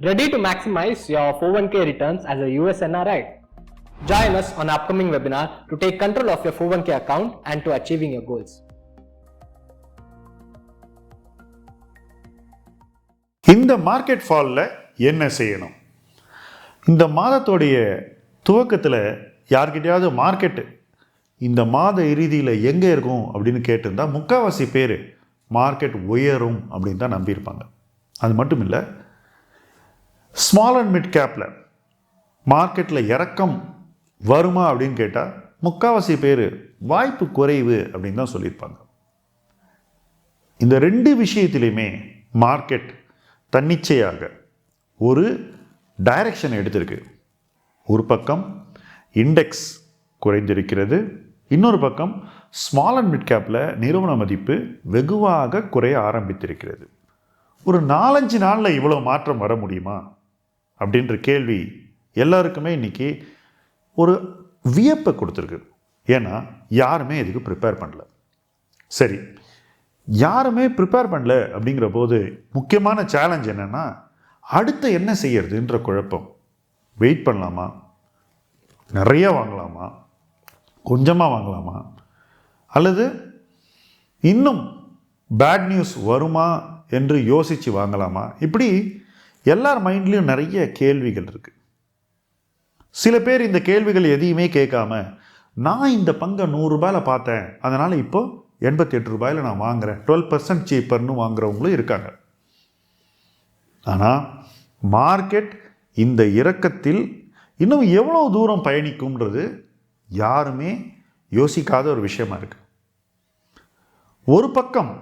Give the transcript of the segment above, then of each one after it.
Ready to maximize your 401k returns as a US NRI? Join us on upcoming webinar to take control of your 401k account and to achieving your goals. இந்த market ஃபாலில் என்ன செய்யணும் இந்த மாதத்துடைய துவக்கத்தில் யார்கிட்டையாவது market இந்த மாத இறுதியில் எங்கே இருக்கும் அப்படின்னு கேட்டிருந்தால் முக்கால்வாசி பேர் மார்க்கெட் உயரும் அப்படின்னு தான் நம்பியிருப்பாங்க அது மட்டும் இல்லை ஸ்மால் அண்ட் மிட் கேப்பில் மார்க்கெட்டில் இறக்கம் வருமா அப்படின்னு கேட்டால் முக்கால்வாசி பேர் வாய்ப்பு குறைவு அப்படின்னு தான் சொல்லியிருப்பாங்க. இந்த ரெண்டு விஷயத்திலையுமே மார்க்கெட் தன்னிச்சையாக ஒரு டைரக்ஷன் எடுத்திருக்கு. ஒரு பக்கம் இண்டெக்ஸ் குறைந்திருக்கிறது இன்னொரு பக்கம் ஸ்மால் அண்ட் மிட் கேப்பில் நிறுவன மதிப்பு வெகுவாக குறைய ஆரம்பித்திருக்கிறது. ஒரு நாலஞ்சு நாளில் இவ்வளோ மாற்றம் வர முடியுமா? அப்படின்ற கேள்வி எல்லாருக்குமே இன்றைக்கி ஒரு வியப்பை கொடுத்துருக்கு. ஏன்னா யாருமே இதுக்கு ப்ரிப்பேர் பண்ணல. சரி யாருமே ப்ரிப்பேர் பண்ணல அப்படிங்கிற போது முக்கியமான சேலஞ்ச் என்னென்னா அடுத்து என்ன செய்யறதுன்ற குழப்பம். வெயிட் பண்ணலாமா? நிறைய வாங்கலாமா? கொஞ்சமாக வாங்கலாமா? அல்லது இன்னும் பேட் நியூஸ் வருமா என்று யோசித்து வாங்கலாமா? இப்படி எல்லார் மைண்ட்லேயும் நிறைய கேள்விகள் இருக்குது சில பேர் இந்த கேள்விகள் எதையுமே கேட்காம நான் இந்த பங்கை நூறுரூபாயில் பார்த்தேன். அதனால் இப்போது எண்பத்தி எட்டு ரூபாயில் நான் வாங்குறேன். டுவெல் பர்சன்ட் சீப்பர்னு வாங்குறவங்களும் இருக்காங்க. ஆனால் மார்க்கெட் இந்த இறக்கத்தில் இன்னும் எவ்வளோ தூரம் பயணிக்கும்ன்றது யாருமே யோசிக்காத ஒரு விஷயமா இருக்குது ஒரு பக்கம்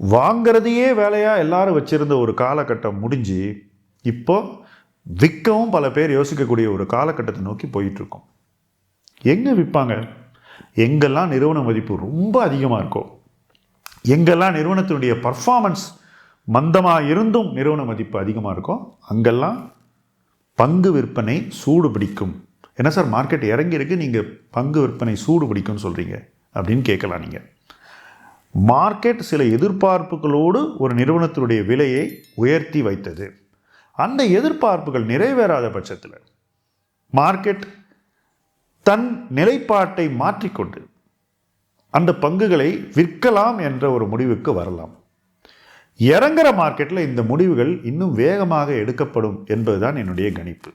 வாங்கிறதையே வேலையாக எல்லாரும் வச்சிருந்த ஒரு காலகட்டம் முடிஞ்சு இப்போ விற்கவும் பல பேர் யோசிக்கக்கூடிய ஒரு காலகட்டத்தை நோக்கி போயிட்டுருக்கோம். எங்கே விற்பாங்க? எங்கெல்லாம் நிறுவன மதிப்பு ரொம்ப அதிகமாக இருக்கோ எங்கெல்லாம் நிறுவனத்தினுடைய பர்ஃபார்மன்ஸ் மந்தமாக இருந்தும் நிறுவன மதிப்பு அதிகமாக இருக்கோ அங்கெல்லாம் பங்கு விற்பனை சூடு பிடிக்கும். என்ன சார் மார்க்கெட் இறங்கியிருக்கு நீங்கள் பங்கு விற்பனை சூடு பிடிக்கும்னு சொல்கிறீங்க அப்படின்னு கேட்கலாம் நீங்கள் மார்க்கெட் சில எதிர்பார்ப்புகளோடு ஒரு நிறுவனத்தினுடைய விலையை உயர்த்தி வைத்தது. அந்த எதிர்பார்ப்புகள் நிறைவேறாத பட்சத்தில் மார்க்கெட் தன் நிலைப்பாட்டை மாற்றிக்கொண்டு அந்த பங்குகளை விற்கலாம் என்ற ஒரு முடிவுக்கு வரலாம். இறங்குற மார்க்கெட்டில் இந்த முடிவுகள் இன்னும் வேகமாக எடுக்கப்படும் என்பதுதான் என்னுடைய கணிப்பு.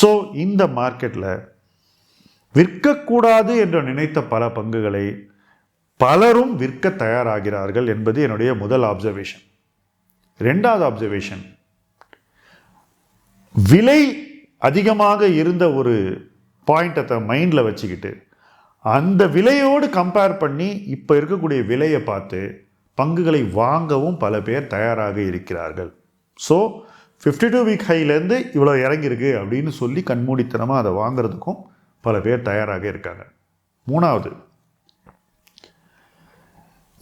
ஸோ இந்த மார்க்கெட்டில் விற்கக்கூடாது என்று நினைத்த பல பங்குகளை பலரும் விற்க தயாராகிறார்கள் என்பது என்னுடைய முதல் ஆப்சர்வேஷன் ரெண்டாவது ஆப்சர்வேஷன் விலை அதிகமாக இருந்த ஒரு பாயிண்ட்டை மைண்டில் வச்சுக்கிட்டு அந்த விலையோடு கம்பேர் பண்ணி இப்போ இருக்கக்கூடிய விலையை பார்த்து பங்குகளை வாங்கவும் பல பேர் தயாராக இருக்கிறார்கள். ஸோ ஃபிஃப்டி டூ வீக் ஹைலேருந்து இவ்வளோ இறங்கியிருக்கு அப்படின்னு சொல்லி கண்மூடித்தனமாக அதை வாங்குறதுக்கும் பல பேர் தயாராக இருக்காங்க. மூணாவது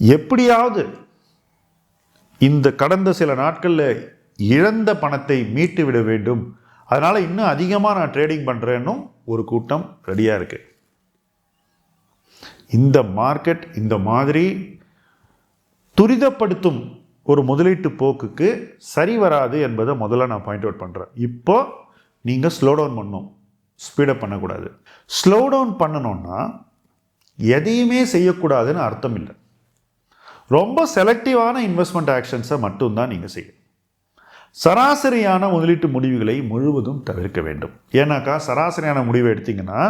எப்படியாவது இந்த கடந்த சில நாட்களில் இழந்த பணத்தை மீட்டு விட வேண்டும். அதனால் இன்னும் அதிகமாக நான் ட்ரேடிங் பண்ணுறேன்னும் ஒரு கூட்டம் ரெடியாக இருக்குது இந்த மார்க்கெட் இந்த மாதிரி துரிதப்படுத்தும் ஒரு முதலீட்டு போக்குக்கு சரி வராது என்பதை முதல்ல நான் பாயிண்ட் அவுட் பண்ணுறேன் இப்போ நீங்கள் ஸ்லோ டவுன் பண்ணணும் ஸ்பீடப் பண்ணக்கூடாது. ஸ்லோ டவுன் பண்ணணும்னா எதையுமே செய்யக்கூடாதுன்னு அர்த்தம் இல்லை. ரொம்ப செலக்டிவான இன்வெஸ்ட்மெண்ட் ஆக்ஷன்ஸை மட்டும்தான் நீங்கள் செய்யணும். சராசரியான முதலீட்டு முடிவுகளை முழுவதும் தவிர்க்க வேண்டும். ஏன்னாக்கா சராசரியான முடிவை எடுத்தீங்கன்னா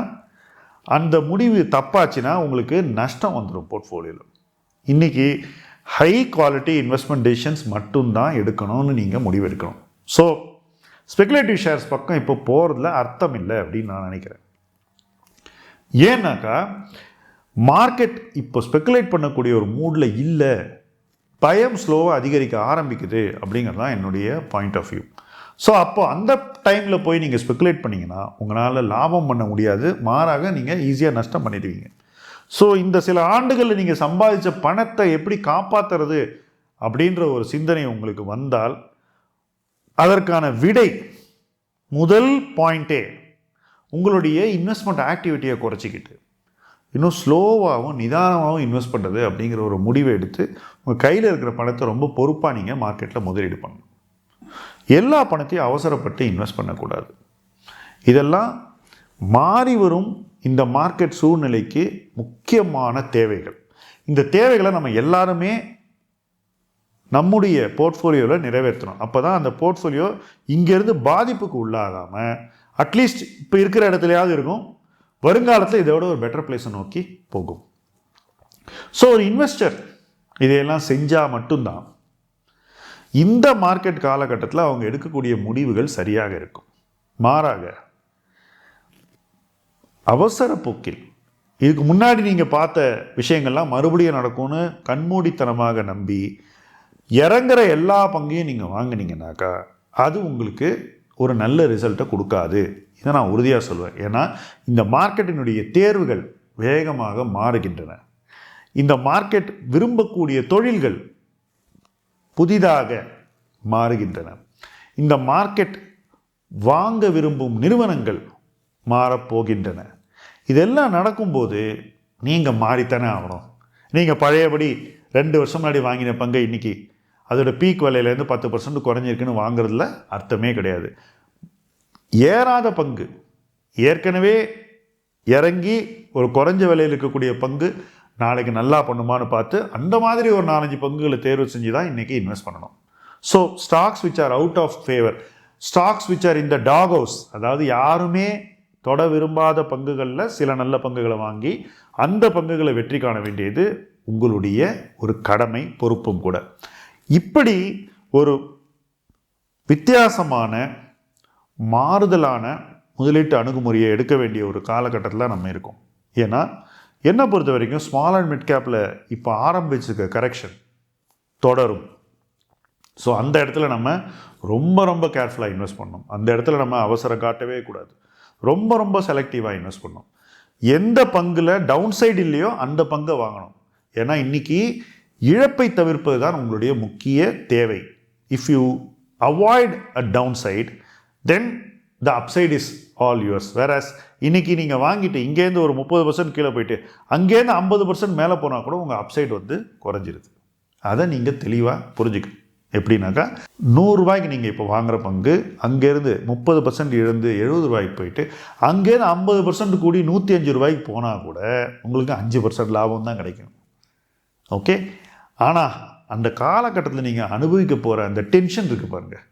அந்த முடிவு தப்பாச்சுன்னா உங்களுக்கு நஷ்டம் வந்துடும் போர்ட்ஃபோலியோவில் இன்றைக்கி ஹை குவாலிட்டி இன்வெஸ்ட்மெண்ட் டெசிஷன்ஸ் மட்டும்தான் எடுக்கணும்னு நீங்கள் முடிவெடுக்கணும் ஸோ ஸ்பெகுலேட்டிவ் ஷேர்ஸ் பக்கம் இப்போ போகிறதுல அர்த்தம் இல்லை அப்படின்னு நான் நினைக்கிறேன். ஏன்னாக்கா மார்க்கெட் இப்போ ஸ்பெகுலேட் பண்ணக்கூடிய ஒரு மூடில் இல்லை. பயம் ஸ்லோவாக அதிகரிக்க ஆரம்பிக்குது அப்படிங்கிறது தான் என்னுடைய பாயிண்ட் ஆஃப் வியூ ஸோ அப்போ அந்த டைமில் போய் நீங்கள் ஸ்பெகுலேட் பண்ணிங்கன்னா உங்களால் லாபம் பண்ண முடியாது. மாறாக நீங்கள் ஈஸியாக நஷ்டம் பண்ணிடுவீங்க. ஸோ இந்த சில ஆண்டுகளில் நீங்கள் சம்பாதிச்ச பணத்தை எப்படி காப்பாற்றுறது அப்படின்ற ஒரு சிந்தனை உங்களுக்கு வந்தால் அதற்கான விடை முதல் பாயிண்ட்டே உங்களுடைய இன்வெஸ்ட்மெண்ட் ஆக்டிவிட்டியை குறைச்சிக்கிட்டு. இன்னும் ஸ்லோவாகவும் நிதானமாகவும் இன்வெஸ்ட் பண்ணுறது அப்படிங்கிற ஒரு முடிவை எடுத்து உங்கள் கையில் இருக்கிற பணத்தை ரொம்ப பொறுப்பாக நீங்கள் மார்க்கெட்டில் முதலீடு பண்ணணும். எல்லா பணத்தையும் அவசரப்பட்டு இன்வெஸ்ட் பண்ணக்கூடாது. இதெல்லாம் மாறி வரும் இந்த மார்க்கெட் சூழ்நிலைக்கு முக்கியமான தேவைகள். இந்த தேவைகளை நம்ம எல்லாருமே நம்முடைய போர்ட்ஃபோலியோவில் நிறைவேற்றணும். அப்போ தான் அந்த போர்ட்ஃபோலியோ இங்கேருந்து பாதிப்புக்கு உள்ளாகாமல் அட்லீஸ்ட் இப்போ இருக்கிற இடத்துலையாவது இருக்கும். வருங்காலத்தில் இதோட ஒரு பெட்டர் பிளேஸை நோக்கி போகும். ஸோ ஒரு இன்வெஸ்டர் இதையெல்லாம் செஞ்சால் மட்டும்தான் இந்த மார்க்கெட் காலகட்டத்தில் அவங்க எடுக்கக்கூடிய முடிவுகள் சரியாக இருக்கும். மாறாக அவசர போக்கில் இதுக்கு முன்னாடி நீங்கள் பார்த்த விஷயங்கள்லாம் மறுபடியும் நடக்கும்னு கண்மூடித்தனமாக நம்பி இறங்குற எல்லா பங்கையும் நீங்கள் வாங்கினீங்கனாக்கா அது உங்களுக்கு ஒரு நல்ல ரிசல்ட்டை கொடுக்காது. இதை நான் உறுதியாக சொல்வேன். ஏன்னா இந்த மார்க்கெட்டினுடைய தேர்வுகள் வேகமாக மாறுகின்றன. இந்த மார்க்கெட் விரும்பக்கூடிய தொழில்கள் புதிதாக மாறுகின்றன. இந்த மார்க்கெட் வாங்க விரும்பும் நிறுவனங்கள் மாறப்போகின்றன. இதெல்லாம் நடக்கும்போது நீங்கள் மாறித்தானே ஆகணும். நீங்கள் பழையபடி ரெண்டு வருஷம் முன்னாடி வாங்கின பங்கை இன்னைக்கு அதோட பீக் விலையிலேருந்து பத்து பர்சன்ட் குறைஞ்சிருக்குன்னு வாங்குறதுல அர்த்தமே கிடையாது. ஏறாத பங்கு. ஏற்கனவே இறங்கி ஒரு குறைஞ்ச விலையில் இருக்கக்கூடிய பங்கு நாளைக்கு நல்லா பண்ணுமான்னு பார்த்து அந்த மாதிரி ஒரு நாலஞ்சு பங்குகளை தேர்வு செஞ்சு தான் இன்றைக்கி இன்வெஸ்ட் பண்ணணும். So stocks which are out of favour stocks which are இந்த டாக் ஹவுஸ் அதாவது யாருமே தொட விரும்பாத பங்குகளில் சில நல்ல பங்குகளை வாங்கி அந்த பங்குகளை வெற்றி காண வேண்டியது உங்களுடைய ஒரு கடமை பொறுப்பும் கூட. இப்படி ஒரு வித்தியாசமான மாறுதலான முதலீட்டு அணுகுமுறையை எடுக்க வேண்டிய ஒரு காலகட்டத்தில் நம்ம இருக்கோம். ஏன்னா என்னை பொறுத்த வரைக்கும் ஸ்மால் அண்ட் மிட் கேப்பில் இப்போ ஆரம்பிச்சிருக்க கரெக்ஷன் தொடரும். ஸோ அந்த இடத்துல நம்ம ரொம்ப ரொம்ப கேர்ஃபுல்லாக இன்வெஸ்ட் பண்ணணும். அந்த இடத்துல நம்ம அவசரம் காட்டவே கூடாது. ரொம்ப ரொம்ப செலக்டிவாக இன்வெஸ்ட் பண்ணணும். எந்த பங்கில் டவுன் சைடு இல்லையோ அந்த பங்கை வாங்கணும். ஏன்னா இன்றைக்கி இழப்பை தவிர்ப்பது தான் உங்களுடைய முக்கிய தேவை. If you avoid a downside then the upside is all yours whereas இன்னைக்கு நீங்கள் வாங்கிட்டு இங்கேருந்து ஒரு முப்பது பர்சன்ட் கீழே போயிட்டு அங்கேருந்து ஐம்பது பர்சன்ட் மேலே போனால் கூட உங்கள் அப்சைட் வந்து குறைஞ்சிருது. அதை நீங்கள் தெளிவாக புரிஞ்சுக்கணும். எப்படின்னாக்கா நூறுரூவாய்க்கு நீங்கள் இப்போ வாங்குகிற பங்கு அங்கேருந்து முப்பது பர்சன்ட் இழந்து எழுபது ரூபாய்க்கு போயிட்டு அங்கேருந்து ஐம்பது பர்சன்ட் கூடி நூற்றி அஞ்சு ரூபாய்க்கு போனால் கூட உங்களுக்கு அஞ்சு பர்சன்ட் லாபம் தான் கிடைக்கும். ஓகே ஆனால் அந்த காலகட்டத்தில் நீங்கள் அனுபவிக்க போகிற அந்த டென்ஷன் இருக்குது பாருங்கள்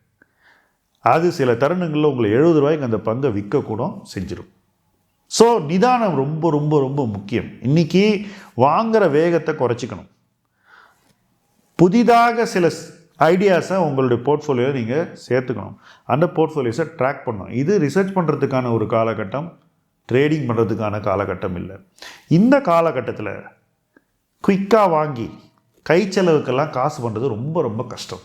அது சில தருணங்களில் உங்களை எழுபது ரூபாய்க்கு அந்த பங்கை விற்கக்கூட செஞ்சிடும் ஸோ நிதானம் ரொம்ப ரொம்ப ரொம்ப முக்கியம். இன்றைக்கி வாங்குகிற வேகத்தை குறைச்சிக்கணும். புதிதாக சில ஐடியாஸை உங்களுடைய போர்ட்ஃபோலியோ நீங்கள் சேர்த்துக்கணும். அந்த போர்ட்ஃபோலியோஸை ட்ராக் பண்ணணும். இது ரிசர்ச் பண்ணுறதுக்கான ஒரு காலகட்டம் ட்ரேடிங் பண்ணுறதுக்கான காலகட்டம் இல்லை. இந்த காலகட்டத்தில் குயிக்காக வாங்கி கை செலவுக்கெல்லாம் காசு பண்ணுறது ரொம்ப ரொம்ப கஷ்டம்.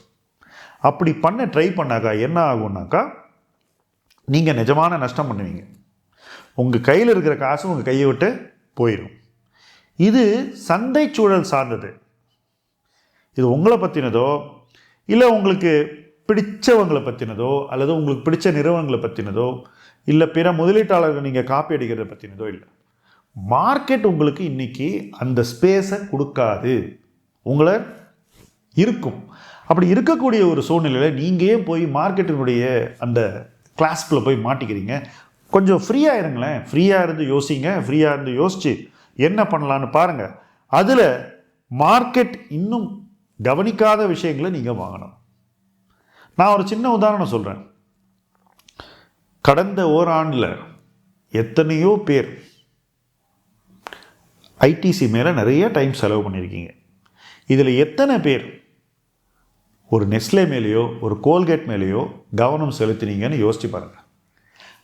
அப்படி பண்ண ட்ரை பண்ணாக்கா என்ன ஆகும்னாக்கா நீங்கள் நிஜமான நஷ்டம் பண்ணுவீங்க. உங்கள் கையில் இருக்கிற காசு உங்கள் கையை விட்டு போயிடும் இது சந்தை சூழல் சார்ந்தது. இது உங்களை பற்றினதோ இல்லை உங்களுக்கு பிடிச்சவங்களை பற்றினதோ அல்லது உங்களுக்கு பிடிச்ச நிறுவனங்களை பற்றினதோ இல்லை பிற முதலீட்டாளர்கள் நீங்கள் காப்பி அடிக்கிறத பற்றினதோ இல்லை. மார்க்கெட் உங்களுக்கு இன்னைக்கு அந்த ஸ்பேஸை கொடுக்காது. உங்களை இருக்கும். அப்படி இருக்கக்கூடிய ஒரு சூழ்நிலையில் நீங்கள் ஏன் போய் மார்க்கெட்டினுடைய அந்த கிளாஸ்க்குள்ளே போய் மாட்டிக்கிறீங்க? கொஞ்சம் ஃப்ரீயாக இருங்களேன். ஃப்ரீயாக இருந்து யோசிங்க. ஃப்ரீயாக இருந்து யோசித்து என்ன பண்ணலான்னு பாருங்கள் அதில் மார்க்கெட் இன்னும் கவனிக்காத விஷயங்களை நீங்கள் வாங்கணும். நான் ஒரு சின்ன உதாரணம் சொல்கிறேன் கடந்த ஓராண்டில் எத்தனையோ பேர் ஐடிசி மேலே நிறைய டைம் செலவு பண்ணியிருக்கீங்க. இதில் எத்தனை பேர் ஒரு நெஸ்லே மேலேயோ ஒரு கோல்கேட் மேலேயோ கவனம் செலுத்தினீங்கன்னு யோசிச்சு பாருங்கள்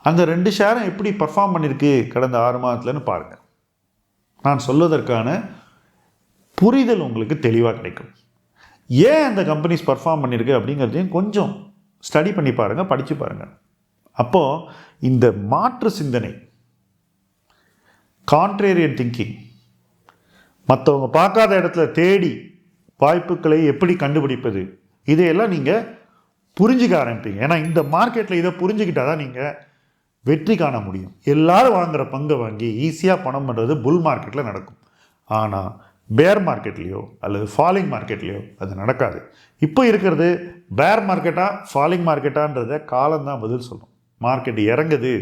அந்த ரெண்டு ஷேரும் எப்படி பர்ஃபார்ம் பண்ணியிருக்கு கடந்த ஆறு மாதத்துலன்னு பாருங்கள் நான் சொல்வதற்கான புரிதல் உங்களுக்கு தெளிவாக கிடைக்கும். ஏன் அந்த கம்பெனிஸ் பர்ஃபார்ம் பண்ணியிருக்கு அப்படிங்கிறதையும் கொஞ்சம் ஸ்டடி பண்ணி பாருங்கள் படித்து பாருங்கள் அப்போது இந்த மாற்று சிந்தனை கான்ட்ரேரியன் திங்கிங் மற்றவங்க பார்க்காத இடத்துல தேடி வாய்ப்புகளை எப்படி கண்டுபிடிப்பது? இதையெல்லாம் நீங்கள் புரிஞ்சுக்க ஆரம்பிப்பீங்க. ஏன்னா இந்த மார்க்கெட்டில் இதை புரிஞ்சுக்கிட்டால் தான் நீங்கள் வெற்றி காண முடியும். எல்லாரும் வாங்குற பங்கை வாங்கி ஈஸியாக பணம் பண்ணுறது புல் மார்க்கெட்டில் நடக்கும். ஆனால் பேர் மார்க்கெட்லேயோ அல்லது ஃபாலிங் மார்க்கெட்லேயோ அது நடக்காது. இப்போ இருக்கிறது பேர் மார்க்கெட்டாக ஃபாலிங் மார்க்கெட்டான்றத காலம்தான் பதில் சொல்லும். மார்க்கெட் இறங்குது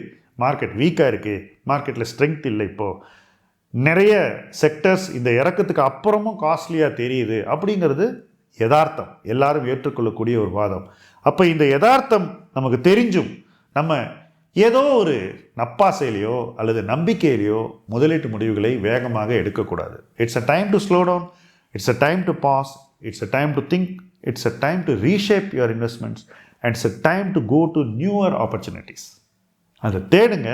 மார்க்கெட் வீக்காக இருக்குது மார்க்கெட்டில் ஸ்ட்ரென்த் இல்லை இப்போது நிறைய செக்டர்ஸ் இந்த இறக்கத்துக்கு அப்புறமும் காஸ்ட்லியாக தெரியுது அப்படிங்கிறது யதார்த்தம். எல்லாரும் ஏற்றுக்கொள்ளக்கூடிய ஒரு வாதம். அப்போ இந்த யதார்த்தம் நமக்கு தெரிஞ்சும் நம்ம ஏதோ ஒரு நப்பாசையிலையோ அல்லது நம்பிக்கையிலையோ முதலீட்டு முடிவுகளை வேகமாக எடுக்கக்கூடாது. It's a time to slow down it's a time to pause it's a time to think it's a time to reshape your investments and it's a time to go to newer opportunities அதை தேடுங்க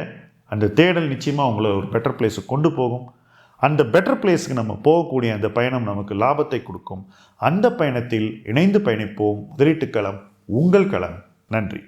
அந்த தேடல் நிச்சயமாக உங்களை ஒரு better பிளேஸுக்கு கொண்டு போகும். அந்த பெட்டர் பிளேஸ்க்கு நம்ம போகக்கூடிய அந்த பயணம் நமக்கு லாபத்தை கொடுக்கும். அந்த பயணத்தில் இணைந்து பயணிப்போம். முதலீட்டு களம் உங்கள் களம். நன்றி.